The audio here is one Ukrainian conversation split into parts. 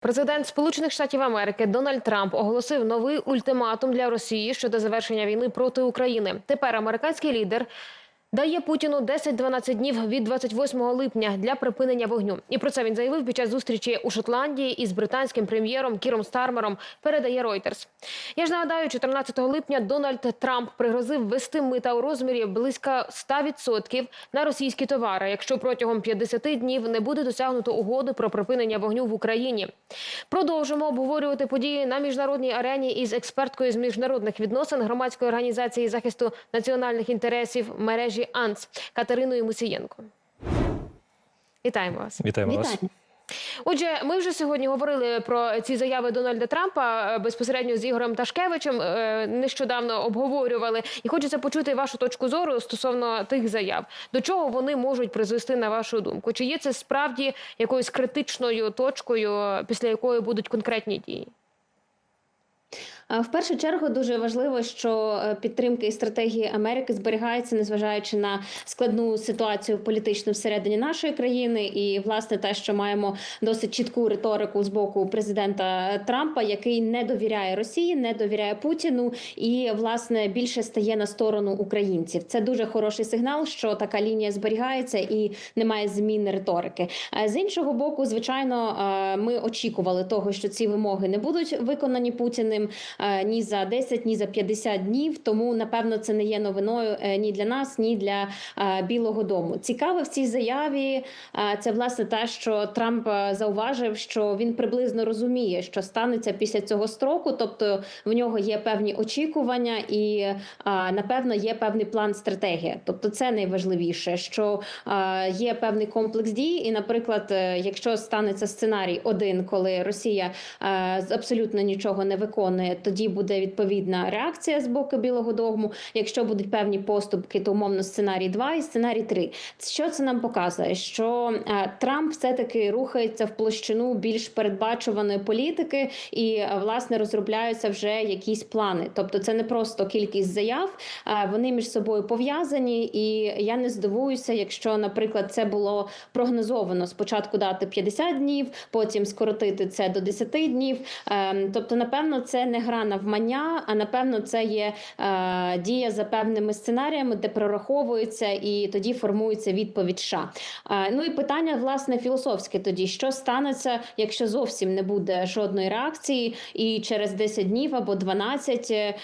Президент Сполучених Штатів Америки Дональд Трамп оголосив новий ультиматум для Росії щодо завершення війни проти України. Тепер американський лідер дає Путіну 10-12 днів від 28 липня для припинення вогню. І про це він заявив під час зустрічі у Шотландії із британським прем'єром Кіром Стармером. Передає Reuters. Я ж нагадаю, 14 липня Дональд Трамп пригрозив ввести мита у розмірі близько 100% на російські товари, якщо протягом 50 днів не буде досягнуто угоди про припинення вогню в Україні. Продовжимо обговорювати події на міжнародній арені із експерткою з міжнародних відносин громадської організації захисту національних інтересів мережі АНС Катериною Мусієнко. Вітаємо вас. Вітаємо вас. Отже, ми вже сьогодні говорили про ці заяви Дональда Трампа е, безпосередньо з Ігорем Ташкевичем. е, Нещодавно обговорювали, і хочеться почути вашу точку зору стосовно тих заяв. До чого вони можуть призвести на вашу думку? Чи є це справді якоюсь критичною точкою, після якої будуть конкретні дії? А, В першу чергу дуже важливо, що е, підтримки і стратегії Америки зберігається, незважаючи на складну ситуацію політичну всередині нашої країни, і власне те, що маємо досить чітку риторику з боку президента Трампа, який не довіряє Росії, не довіряє Путіну і власне більше стає на сторону українців. Це дуже хороший сигнал, що така лінія зберігається і немає зміни риторики. Е, З іншого боку, звичайно, е, ми очікували того, що ці вимоги не будуть виконані Путіним е, ні за 10, ні за 50 днів. Тому напевно це не є новиною е, ні для нас, ні для е, Білого Дому. Цікаве в цій заяві е, це власне те, що Трамп е, зауважив, що він приблизно розуміє, що станеться після цього строку, тобто в нього є певні очікування, і е, напевно є певний план стратегія. Тобто, це найважливіше, що е, є певний комплекс дій. І, наприклад, е, якщо станеться сценарій один, коли Росія е, абсолютно нічого не виконує, тоді буде відповідна реакція з боку Білого Дому. Якщо будуть певні поступки, то умовно сценарій 2 і сценарій 3. Що це нам показує? Що е, Трамп все таки рухається в площину більш передбачуваної політики, і е, власне розробляються вже якісь плани. Тобто, це не просто кількість заяв, вони між собою пов'язані. І я не здивуюся, якщо, наприклад, це було прогнозовано спочатку дати 50 днів, потім скоротити це до 10 днів. Ем, Тобто, напевно, це не гра навмання, а напевно, це є е, дія за певними сценаріями, де прораховується і тоді формується відповідь США. Е, Ну і питання власне філософське тоді: що станеться, якщо зовсім не буде жодної реакції, і через 10 днів або 12 е,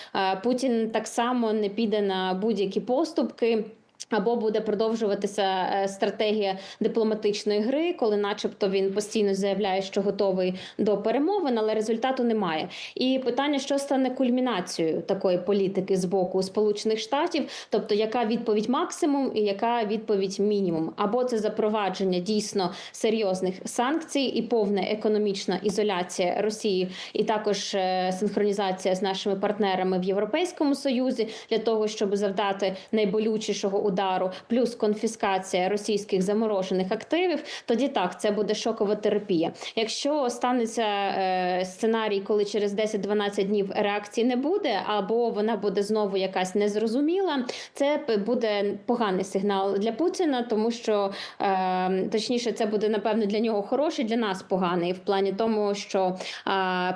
Путін так само не піде на будь-які поступки. Або буде продовжуватися е, стратегія дипломатичної гри, коли, начебто, він постійно заявляє, що готовий до перемовин, але результату немає. І питання, що стане кульмінацією такої політики з боку Сполучених Штатів, тобто яка відповідь максимум і яка відповідь мінімум, або це запровадження дійсно серйозних санкцій і повна економічна ізоляція Росії, і також е, синхронізація з нашими партнерами в Європейському Союзі для того, щоб завдати найболючішого удару, плюс конфіскація російських заморожених активів, тоді так це буде шокова терапія. Якщо станеться е, сценарій, коли через 10-12 днів реакції не буде, або вона буде знову якась незрозуміла, це буде поганий сигнал для Путіна, тому що е, точніше, це буде напевно для нього хороший, для нас поганий в плані тому, що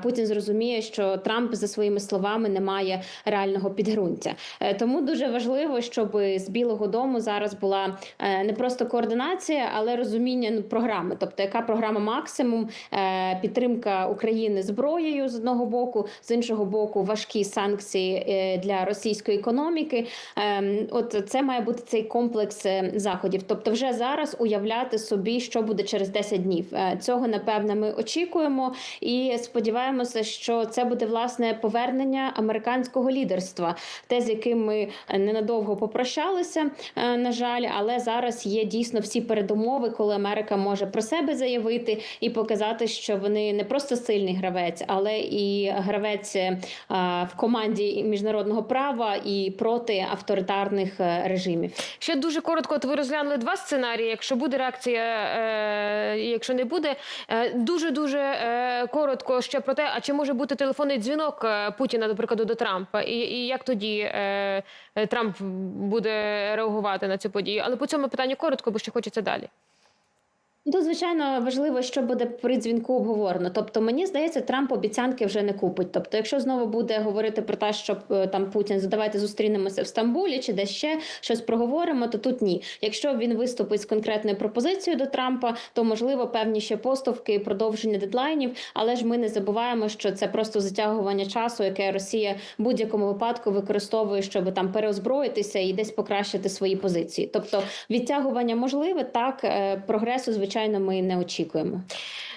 Путін зрозуміє, що Трамп за своїми словами не має реального підґрунтя. Е, Тому дуже важливо, щоб з Білого Дому зараз була е, не просто координація, але розуміння ну, програми, тобто яка програма максимум, е, підтримка України зброєю з одного боку, з іншого боку, важкі санкції е, для російської економіки. Ем, От це має бути цей комплекс заходів. Тобто, вже зараз уявляти собі, що буде через 10 днів. Цього напевне ми очікуємо і сподіваємося, що це буде власне повернення американського лідерства, те, з яким ми ненадовго попрощалися, на жаль, але зараз є дійсно всі передумови, коли Америка може про себе заявити і показати, що вони не просто сильний гравець, але і гравець е, в команді міжнародного права і проти авторитарних е, режимів. Ще дуже коротко. От ви розглянули два сценарії. Якщо буде реакція, е, якщо не буде, дуже дуже е, коротко ще про те, а чи може бути телефонний дзвінок е, Путіна, до прикладу, до Трампа, і, і як тоді е, е, Трамп буде реагувати на цю подію? Але по цьому питанню коротко, бо ще хочеться далі. Тут, звичайно, важливо, що буде при дзвінку обговорено. Тобто, мені здається, Трамп обіцянки вже не купить. Тобто, якщо знову буде говорити про те, що е, там Путін давайте зустрінемося в Стамбулі чи десь ще щось проговоримо, то тут ні. Якщо він виступить з конкретною пропозицією до Трампа, то можливо певні ще поступки, продовження дедлайнів. Але ж ми не забуваємо, що це просто затягування часу, яке Росія в будь-якому випадку використовує, щоб там переозброїтися і десь покращити свої позиції. Тобто, відтягування можливе, так е, прогресу, звичайно, ми не очікуємо.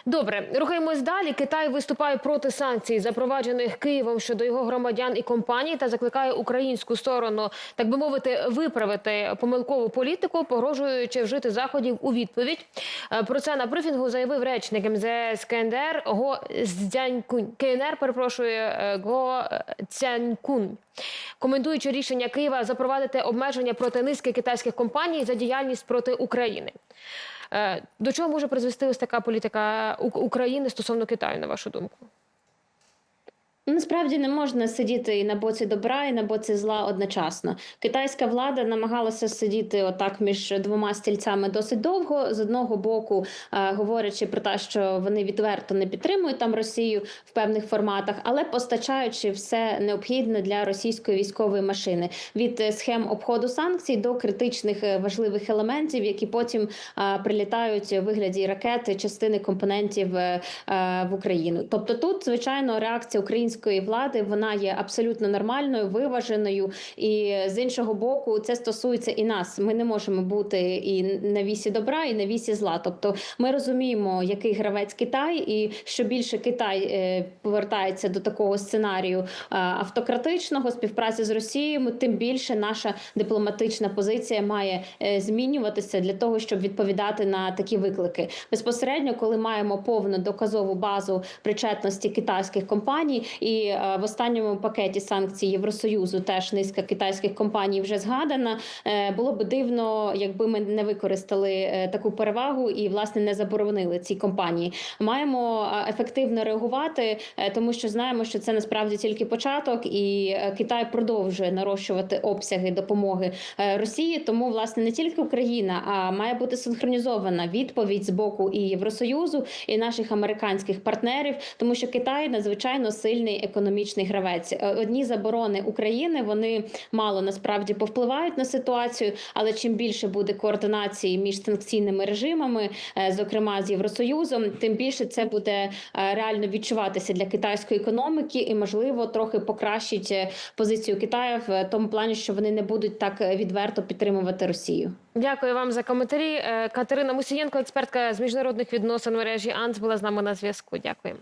Добре, рухаємось далі. Китай виступає проти санкцій, запроваджених Києвом щодо його громадян і компаній, та закликає українську сторону, так би мовити, виправити помилкову політику, погрожуючи вжити заходів у відповідь. Е, Про це на брифінгу заявив речник МЗС КНДР Го Цзянькунь. КНР перепрошую е, Го Цянькун. Коментуючи рішення Києва запровадити обмеження проти низки китайських компаній за діяльність проти України. Е, До чого може призвести ось така політика України стосовно Китаю, на вашу думку? Насправді не можна сидіти і на боці добра, і на боці зла одночасно. Китайська влада намагалася сидіти отак між двома стільцями досить довго. З одного боку, е, говорячи про те, що вони відверто не підтримують там Росію в певних форматах, але постачаючи все необхідне для російської військової машини від е, схем обходу санкцій до критичних е, важливих елементів, які потім прилітають у вигляді ракети, частини компонентів в Україну. Тобто, тут звичайно реакція української влади вона є абсолютно нормальною, виваженою. І з іншого боку, це стосується і нас. Ми не можемо бути і на вісі добра, і на вісі зла. Тобто, ми розуміємо, який гравець Китай, і що більше Китай е, повертається до такого сценарію е, автократичного співпраці з Росією, тим більше наша дипломатична позиція має е, змінюватися для того, щоб відповідати на такі виклики. Безпосередньо, коли маємо повну доказову базу причетності китайських компаній, і е, в останньому пакеті санкцій Євросоюзу теж низка китайських компаній вже згадана. Е, Було б дивно, якби ми не використали е, таку перевагу і власне не заборонили ці компанії. Маємо ефективно реагувати, тому що знаємо, що це насправді тільки початок, і Китай продовжує нарощувати обсяги допомоги Росії. Тому власне не тільки Україна, а має бути синхронізована відповідь з боку і Євросоюзу, і наших американських партнерів, тому що Китай надзвичайно сильний економічний гравець. Е, Одні заборони України вони мало насправді повпливають на ситуацію, але чим більше буде координації між санкційними режимами, е, зокрема з Євросоюзом, тим більше це буде е, реально відчуватися для китайської економіки і можливо трохи покращить позицію Китаю в тому плані, що вони не будуть так відверто підтримувати Росію. Дякую вам за коментарі. Катерина Мусієнко, експертка з міжнародних відносин мережі АНС, була з нами на зв'язку. Дякуємо.